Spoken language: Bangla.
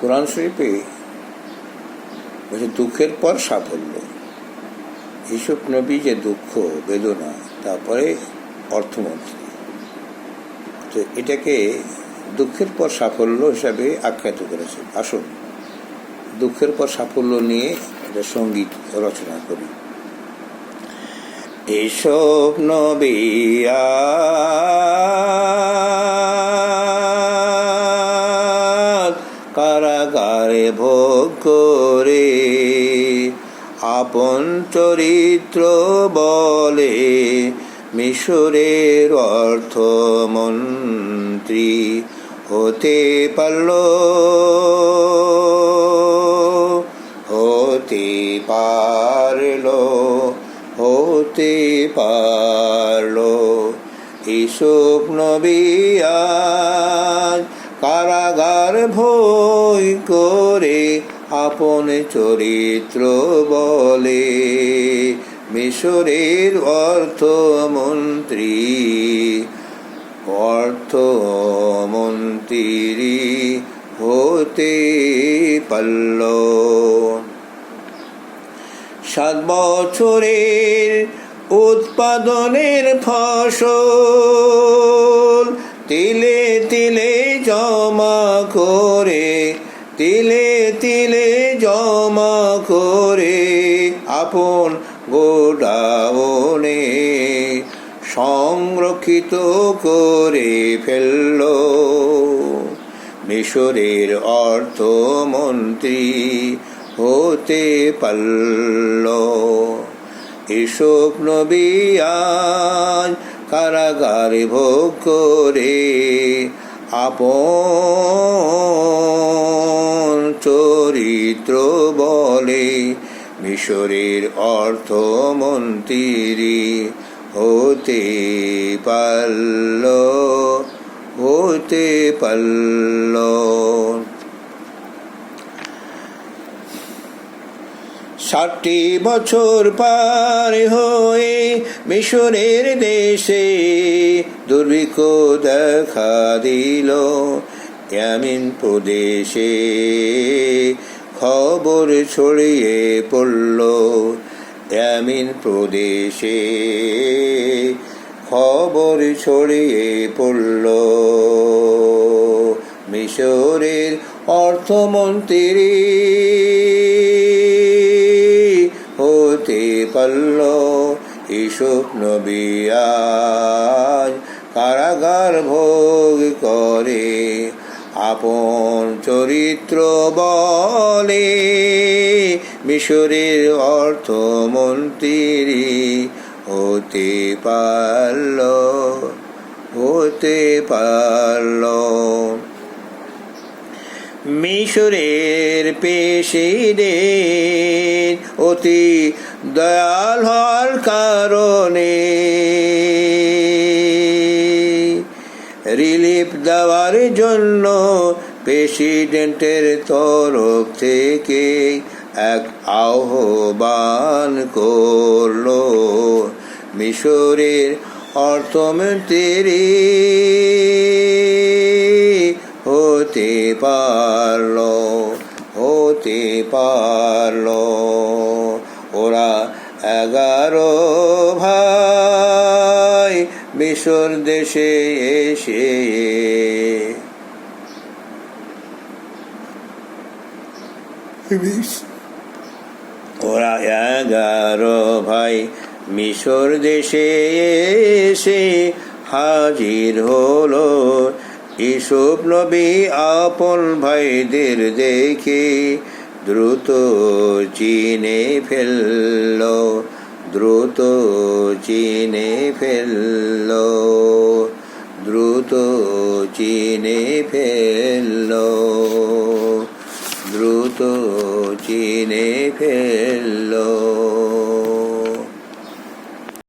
কোরআন শরীফে বলছে দুঃখের পর সাফল্য। এইসব নবী যে দুঃখ, বেদনা, তারপরে অর্থমন্ত্রী। তো এটাকে দুঃখের পর সাফল্য হিসাবে আখ্যায়িত করেছে। আসুন, দুঃখের পর সাফল্য নিয়ে এটা সংগীত রচনা করি। এসব নবিয়া ভোগ করে। আপন চরিত্র বলে মিশরের অর্থমন্ত্রী হতে পারল। হতে পারল হতে পারল। ইসুফ নবিয়াজ কারাগার আপন চরিত্র বলে। মিশরের অর্থমন্ত্রী অর্থমন্ত্রী হতে পারল। সাত বছরের উৎপাদনের ফসল তিলে তিলে জমা করে, তিলে তিলে জমা করে আপন গোডাউনে সংরক্ষিত করে ফেলল মিশরের অর্থমন্ত্রী হতে পারল। এসব নবী আজ কারাগারে ভোগ করে আপন চরিত্র বলে, মিশরের অর্থমন্ত্রী হতে পারল হতে পারল। ষাটটি বছর পার হয়ে মিশরের দেশে দুর্ভিক্ষ দেখা দিল, ইয়ামিন প্রদেশে খবর ছড়িয়ে পড়ল ইয়ামিন প্রদেশে। খবর ছড়িয়ে পড়ল মিশরের অর্থমন্ত্রী। হতে পারল ইসুফ নবী কারাগার ভোগ করে। আপন চরিত্র বলে মিশরের অর্থমন্ত্রী হতে পারল হতে পারল। মিশরের পেশিদের অতি দয়াল হওয়ার কারণে দেওয়ার জন্য প্রেসিডেন্টের তরফ থেকে এক আহ্বান করল। মিশরের অর্থমন্ত্রী হতে পারল হতে পারল। ওরা এগারো ভাই মিশর দেশে এসে। ওরা এগারো ভাই মিশর দেশে এসে হাজির হলো। ইসুফ নবী আপন ভাইদের দেখে দ্রুত চিনে ফেলল। দ্রুত চিনে ফেলল দ্রুত চিনে ফেলল